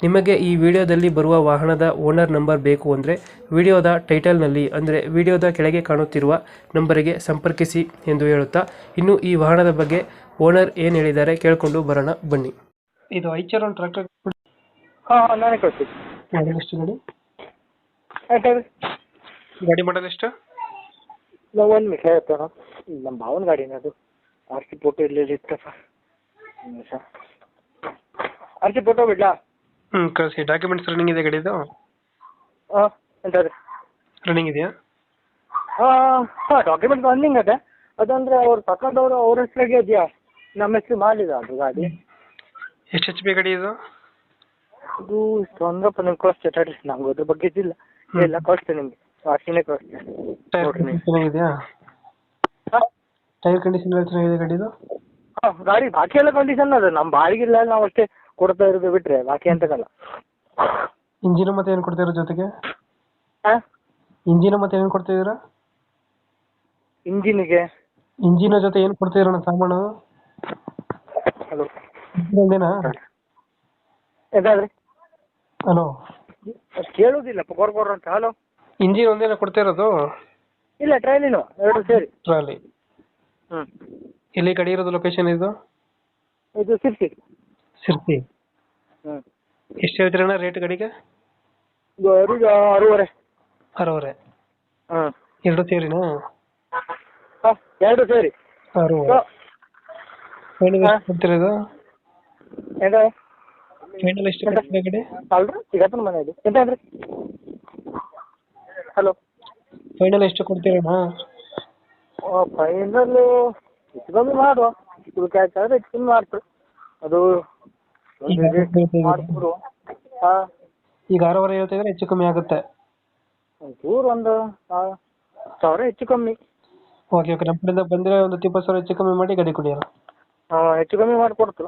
ನಿಮಗೆ ಈ ವಿಡಿಯೋದಲ್ಲಿ ಬರುವ ವಾಹನದ ಓನರ್ ನಂಬರ್ ಬೇಕು ಅಂದರೆ ವಿಡಿಯೋದ ಟೈಟಲ್ನಲ್ಲಿ ಅಂದರೆ ವಿಡಿಯೋದ ಕೆಳಗೆ ಕಾಣುತ್ತಿರುವ ನಂಬರಿಗೆ ಸಂಪರ್ಕಿಸಿ ಎಂದು ಹೇಳುತ್ತಾ ಇನ್ನು ಈ ವಾಹನದ ಬಗ್ಗೆ ಓನರ್ ಏನು ಹೇಳಿದ್ದಾರೆ ಕೇಳಿಕೊಂಡು ಬರೋಣ ಬನ್ನಿ. ಇದು ಐಚರ್ ಒಂದು ಟ್ರ್ಯಾಕ್ಟರ್. ಹಾಂ ಹಾಂ ನಾನೇ ಕಳಿಸ್ತೀನಿ ಮಾಡಲ್ ಎಷ್ಟು ಗಾಡಿ? ಆಯ್ತು ಹೇಳಿ ಗಾಡಿ ಮಾಡಲ್ ಎಷ್ಟು? ನಾವು ಒಂದು ಮಿಠಾಯಿ ಹೇಳ್ತೇವೆ ನಮ್ಮ ಭಾವನ ಗಾಡಿನ ಅದು ಆರ್ ಸಿ ಫೋಟೋ ಇರಲಿಲ್ಲ ಇತ್ತಪ್ಪ. ಫೋಟೋ ಬಿಡ್ಲಾ? ಹ್ಞೂ ಕಳಿಸಿ. ಡಾಕ್ಯುಮೆಂಟ್ಸ್ ರನ್ನಿಂಗ್ ಇದೆ ಗಾಡಿದು ಹಾಂ ಎಂತದು ರನ್ನಿಂಗ್ ಇದೆಯಾ? ಹಾಂ ಹಾಂ ಡಾಕ್ಯುಮೆಂಟ್ ರನ್ನಿಂಗ್ ಅದೇ. ಅದಂದ್ರೆ ಅವ್ರು ತಗೊಂಡವ್ರು ಅವ್ರ ಹೆಸ್ರಾಗೆ ಇದೆಯಾ? ನಮ್ಮ ಹೆಸ್ರು ಮಾಡಿದ ಅದು ಗಾಡಿ. ಎಷ್ಟು ಎಚ್ ಪಿ ಗಾಡಿ ಇದು? ಅದು ತೊಂದ್ರಪ್ಪ ನಿಮ್ಗೆ ಕಳಿಸ್ತೇನೆ ತಡ್ರಿ ನಮ್ಗೆ ಅದ್ರ ಬಗ್ಗೆ ಇದಿಲ್ಲ. ಇಲ್ಲ ಕಳಿಸ್ತೇನೆ ನಿಮಗೆ. ಆರ್ಸಿನೇ ಕಳಿಸ್ತೇನೆ ಟೈರ್ ನೋಡ್ರಿ ನೀವು. ಚೆನ್ನಾಗಿದೆಯಾ? ಹಾಂ? ಟೈರ್ ಕಂಡೀಷನ್ ಎಲ್ಲ ಚೆನ್ನಾಗಿದೆ ಗಾಡಿದು ಹಾಂ ಗಾಡಿ ಬಾಕಿ ಎಲ್ಲ ಕಂಡೀಷನ್ ಅದ. ನಮ್ಮ ಬಾಡಿಗಿಲ್ಲ ನಾವು ಅಷ್ಟೇ ಕೊಡ್ತಾ ಇರೋದು ಬಿಟ್ರೆ ಬಾಕಿ ಅಂತಕಲ್ಲ ಇಂಜಿನ್ ಮತ್ತೆ ಏನು ಕೊಡ್ತಾ ಇರೋ ಜೊತೆಗೆ? ಹಾಂ ಇಂಜಿನ್ ಮತ್ತೆ ಏನು ಕೊಡ್ತಾ ಇದೀರಾ ಇಂಜಿನ್ಗೆ. ಇಂಜಿನ್ ಜೊತೆ ಏನು ಕೊಡ್ತಾ ಇರೋಣ ಸಾಮಾನು? ಹಲೋ. ಒಂದೇನಾ ಎದಾದ್ರಿ ಹಲೋ. ಕೇಳೋದಿಲ್ಲ ಕೊರ್ ಕೊರ್ ಅಂತ. ಹಲೋ. ಇಂಜಿನ್ ಒಂದೇನ ಕೊಡ್ತಾ ಇರೋದು? ಇಲ್ಲ ಟ್ರೈಲಿನು ಎರಡು ಸೇರಿ. ಟ್ರಾಲಿ. ಹ್ಮ್. ಎಲ್ಲಿ ಕಡೆ ಇರೋದು ಲೊಕೇಶನ್ ಇದು? ಇದು ಸಿರ್ಸಿ ಸಿರ್ಸಿ ಹ್ಞೂ ಎಷ್ಟು ಹೇಳ್ತೀರಣ್ಣ ರೇಟ್ ಗಾಡಿಗೆ? ಇದು ಆರೂವರೆ. ಅರುವರೆ ಹ್ಞೂ ಎರಡು ಸೇರಿನಾ? ಹಾಂ ಎರಡು ಸೇರಿ. ಅರವರೆ ಫೈನಲ್ ಎಷ್ಟು ಕೊಡ್ತೀರಾ ಇದು? ಫೈನಲ್ ಎಷ್ಟು ಕೊಡ್ತೀರಾ ಗಾಡಿ? ಅಲ್ರಿ ಸಿಗಪ್ಪನ ಮನೆ ಇದು. ಎಂತ ಅಂದ್ರಿ? ಹಲೋ ಫೈನಲ್ ಎಷ್ಟು ಕೊಡ್ತೀರಣ್ಣ? ಫೈನಲ್ಲು ಹೆಚ್ಚು ಕಮ್ಮಿ ಮಾಡುವ. ಹೆಚ್ಚು ಕಮ್ಮಿ ಅದು ಮಾಡ್ಕೊಡು ಹಾಂ. ಈಗ ಅರವರೆ ಹೇಳ್ತಿದ್ರೆ ಹೆಚ್ಚು ಕಮ್ಮಿ ಆಗುತ್ತೆ. ಒಂಚೂರು ಒಂದು ಸಾವಿರ ಹೆಚ್ಚು ಕಮ್ಮಿ. ಓಕೆ ಓಕೆ ನಮ್ಮ ಕಡೆಯಿಂದ ಬಂದರೆ ಒಂದು ಇಪ್ಪತ್ತು ಸಾವಿರ ಹೆಚ್ಚು ಕಮ್ಮಿ ಮಾಡಿ ಗಾಡಿ ಕೊಡಿ ಅಣ್ಣ ಹಾಂ ಹೆಚ್ಚು ಕಮ್ಮಿ ಮಾಡಿಕೊಡ್ತು.